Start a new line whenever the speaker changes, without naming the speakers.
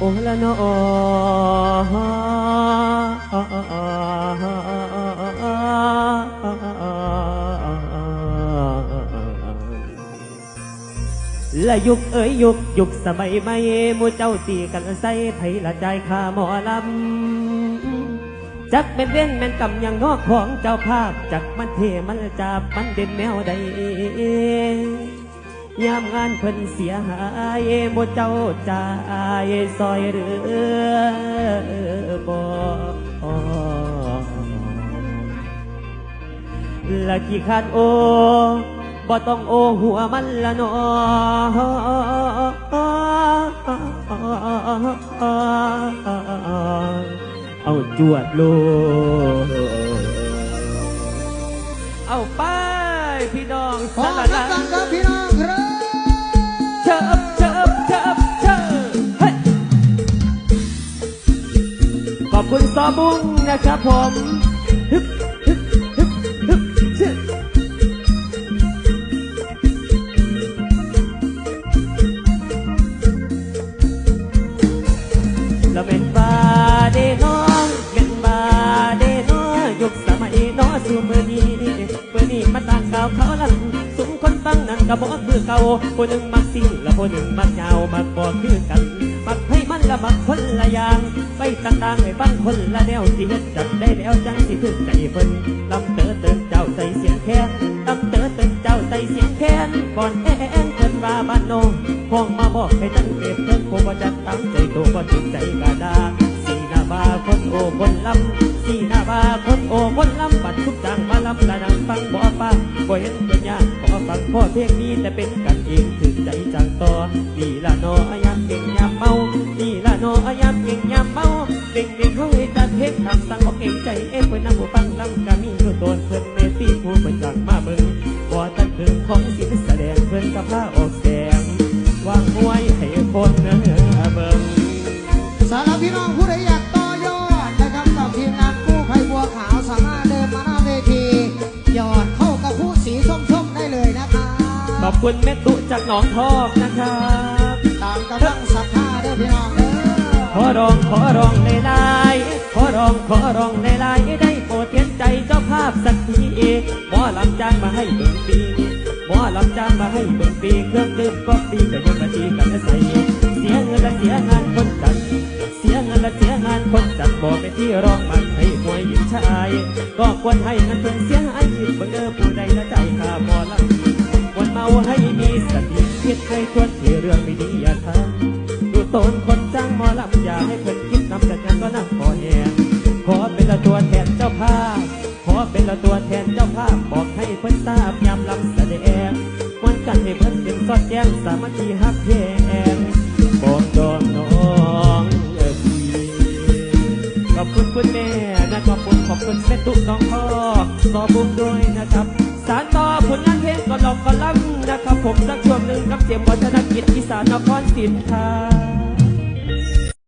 โอ้ละนอละยุคเอ๋ยยุคยุคสมัยใหม่มูเจ้าตีกันใส่ไผละใจายค่าหมอลำจักเป็นเว้นแม่นกำยังนอกของเจ้าภาพ จักมันเทมันจับมันเด่นแนวใด ยามงานเพิ่นเสียหายบ่เจ้าจ่ายซอยหรือบ่ละกี่คันโอบ่ต้องโอหัวมันละนอเอาจวดโลเอาไปพี่น้อง
ขอ
สา
รับ
ระ
ฟังครับพี่น้องครับ
บุ้งนะครับผมฮึบฮึบฮึบฮึบเชิบแล้วเป็นบาเดน้องเป็นบาเดน้อยุคสมัยน้อสู่มือนี้มือนี้มาต่างข่าวเขาลันสุมคนฟังนั้นก็บอกคือเก่าผู้หนึ่งมักสิ่งและผู้หนึ่งมักยาวมักบอกคือกัน มักให้มันละมักคนละอย่าง ต่างๆให้ฟังคนละแนวสิเฮ็ดจัดได้แล้วจังสิถึงใจเพิ่นลำเตอเตือนเจ้าใส่เสียงแค้นลำเตอเตือนเจ้าใส่เสียงแค้นก่อนแอนเพิ่นว่าบ้านโนห้องมาบอกให้ตั้งเก็บเพิ่นคงบ่จักตั้งใจโตบ่ถึงใจกาดาสีหน้าบาคนโอคนลำสีหน้าบาคนโอคนลำบัดทุกจางมาลำละนังฟังบ่ฟังบ่เห็นเป็นยาก ฟังพ่อเพลงนี้แต่เป็นกันเองถึงใจจังต่อนี่ละนอยามเก่งยามเมานี่ละนอยามเก่งยามเมาเด็กเด็กเขาให้จัดเพลงทำสั่งบอกเก่งใจเอ็เพิ่นนำหูฟังลำกามีอยู่โดนเพื่อนเมตีผู้เพิ่นจังมาเบิ่งบ่ตัดเพิ่งของสิแสดงเพื่อนกับผ้าออกแสงวางมวย
อบคุ
ณแม่ตุจากหนองทอกนะครับ
ตามกำลังศรัทธาด้อพี่น้อง
ขอร้องขอร้องในลายขอร้องขอร้องในลายได้โปรดเห็นใจเจ้าภาพสักทีหมอลำจ้างมาให้เบิ่งปีหมอลำจ้างมาให้เบิ่งปีเครื่องดื่มก็ปีแต่ยังมาตีกันใส่เสียเงินและเสียงานคนจัดเสียเงินและเสียงานคนจัดบอกไปที่ร้องมันให้มวยหญิงชาย ก็ควรให้เงินเพิ่นเสียหายอีกเบิ่งเด้อผู้ใดละ ติคิดให้ทวนที่เรื่องไม่ดีอย่าทำดูตนคนจ้างหมอลำอย่าให้เพิ่นคิดนำแต่กันก็นั่งขอแหงขอเป็นละตัวแทนเจ้าภาพ ขอเป็นละตัวแทนเจ้าภาพ บอกให้เพิ่นทราบยามลำแสดงวันกันให้เพิ่นเป็นสอดแจ้งสามัคคีฮักแพงบอกดองน้องเออพี่ขอบคุณคุณแม่นะขอบคุณขอบคุณแม่ตุ๊กน้องพ่อสอบุญด้วยนะครับ สารต่อผลงานเพลงก็ลองก็ล่ำนะครับผมสัก เสียงวัฒนกิจอีสานนครสินธร